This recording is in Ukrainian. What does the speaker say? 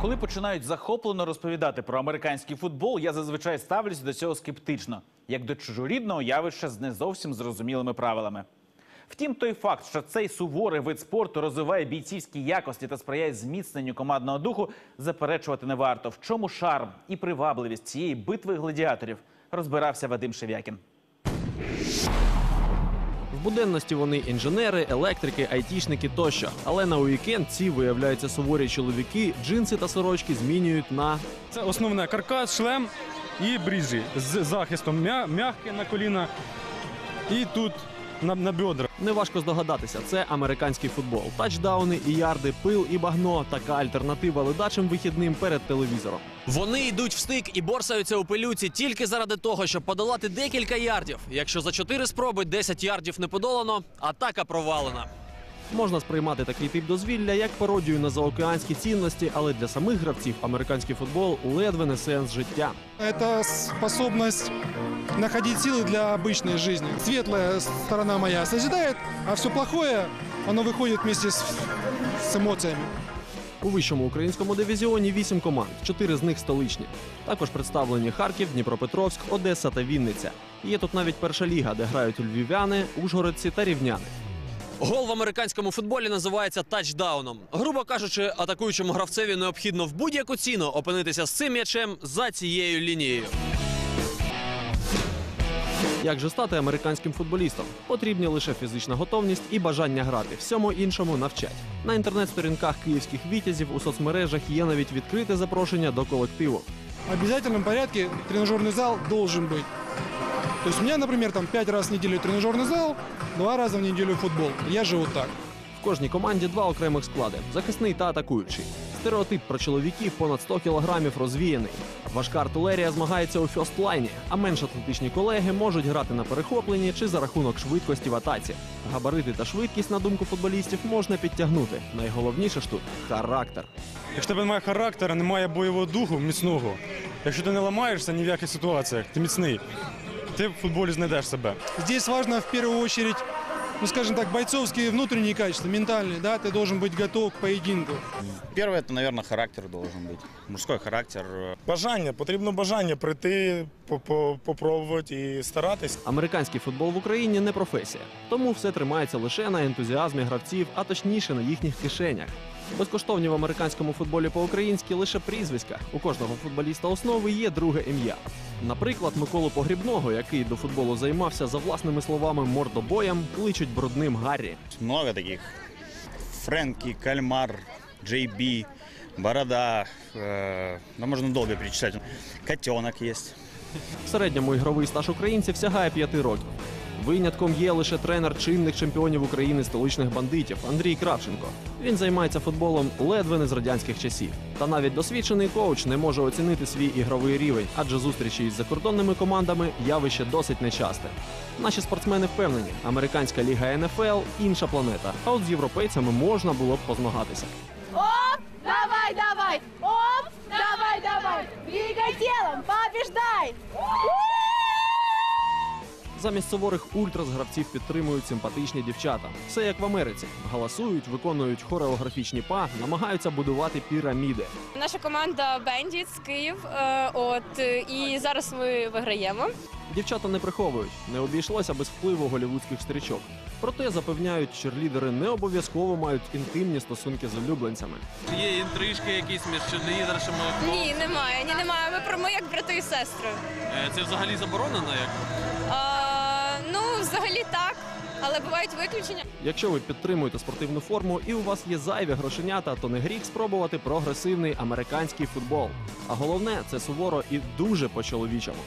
Коли починають захоплено розповідати про американський футбол, я зазвичай ставлюсь до цього скептично, як до чужорідного явища з не зовсім зрозумілими правилами. Втім, той факт, що цей суворий вид спорту розвиває бійцівські якості та сприяє зміцненню командного духу, заперечувати не варто. В чому шарм і привабливість цієї битви гладіаторів розбирався Вадим Шевякін. Буденності вони інженери, електрики, айтішники тощо. Але на уікенд ці виявляються суворі чоловіки, джинси та сорочки змінюють на Це основне каркас, шлем і бріжі з захистом м'я- м'ягке на коліна і тут на, на бедра. неважко здогадатися. Це американський футбол. Тачдауни і ярди, пил і багно. Така альтернатива ледачим вихідним перед телевізором. Вони йдуть в стик і борсаються у пилюці тільки заради того, щоб подолати декілька ярдів. Якщо за чотири спроби 10 ярдів не подолано, атака провалена. Можна сприймати такий тип дозвілля як пародію на заокеанські цінності, але для самих гравців американський футбол ледве не сенс життя. Это способность находить силы для обычной жизни. Светлая сторона моя созидает, а все плохое, оно выходит вместе с, с эмоциями. У вищому українському дивізіоні вісім команд, чотири з них столичні. Також представлені Харків, Дніпропетровськ, Одеса та Вінниця. Є тут навіть перша ліга, де грають львів'яни, ужгородці та рівняни. Гол в американському футболі називається тачдауном. Грубо кажучи, атакуючому гравцеві необхідно в будь-яку ціну опинитися з цим м'ячем за цією лінією. Як же стати американським футболістом? Потрібні лише фізична готовність і бажання грати. Всьому іншому навчать. На інтернет-сторінках київських вітязів у соцмережах є навіть відкрите запрошення до колективу. В обязательном порядке тренажерный зал должен быть. То есть у меня, например, там пять раз в неделю тренажерный зал, два раза в неделю футбол. Я живу так. В кожній команді два окремих склади захисний та атакуючий. Стереотип про чоловіків понад 100 кілограмів розвіяний. Важка артилерія змагається у фьостлайні, а менш атлетичні колеги можуть грати на перехопленні чи за рахунок швидкості в атаці. Габарити та швидкість, на думку футболістів, можна підтягнути. Найголовніше ж тут характер. Якщо тебе немає характеру, немає бойового духу міцного. Якщо ти не ламаєшся ні в яких ситуаціях, ти міцний Ти в футболі знайдеш себе. Здесь важно в первую очередь, ну скажем так, бойцовские внутренние качества, ментальные, да, ты должен быть готов к поединку. Первое, это, наверное, характер должен быть. Мужской характер. Бажання, потрібно бажання прийти, по- по- попробувати і старатись. Американський футбол в Україні не професія, тому все тримається лише на ентузіазмі гравців, а точніше на їхніх кишенях. Безкоштовні в американському футболі по-українськи лише прізвиська. У кожного футболіста основи є друге ім'я. Наприклад, Миколу Погрібного, який до футболу займався за власними словами мордобоєм, кличуть брудним Гаррі. Много таких. Фрэнки, Кальмар, Джей Би, Борода. э, да можно долго перечислять. Котенок есть. В середньому ігровий стаж українців сягає п'яти років. Винятком є лише тренер чинних чемпіонів України столичних бандитів Андрій Кравченко. Він займається футболом ледве не з радянських часів. Та навіть досвідчений коуч не може оцінити свій ігровий рівень, адже зустрічі із закордонними командами явище досить нечасте. Наші спортсмени впевнені, американська ліга НФЛ інша планета. А от з європейцями можна було б позмагатися. Оп, давай, давай, оп, Замість суворих ультрас гравців підтримують симпатичні дівчата. Все як в Америці. Галасують, виконують хореографічні па, намагаються будувати піраміди. Наша команда Бендіт Київ. е, От е, і зараз ми виграємо. Дівчата не приховують, не обійшлося без впливу голівудських стрічок. Проте запевняють, черлідери не обов'язково мають інтимні стосунки з улюбленцями. Є інтрижки якісь між черлідершами? Ні, немає. Ні, немає. Ми про ми як брати і сестри. Е, Це взагалі заборонено як? А, ну, взагалі так, але бувають виключення. Якщо ви підтримуєте спортивну форму і у вас є зайві грошенята, то не гріх спробувати прогресивний американський футбол. А головне це суворо і дуже по-чоловічому.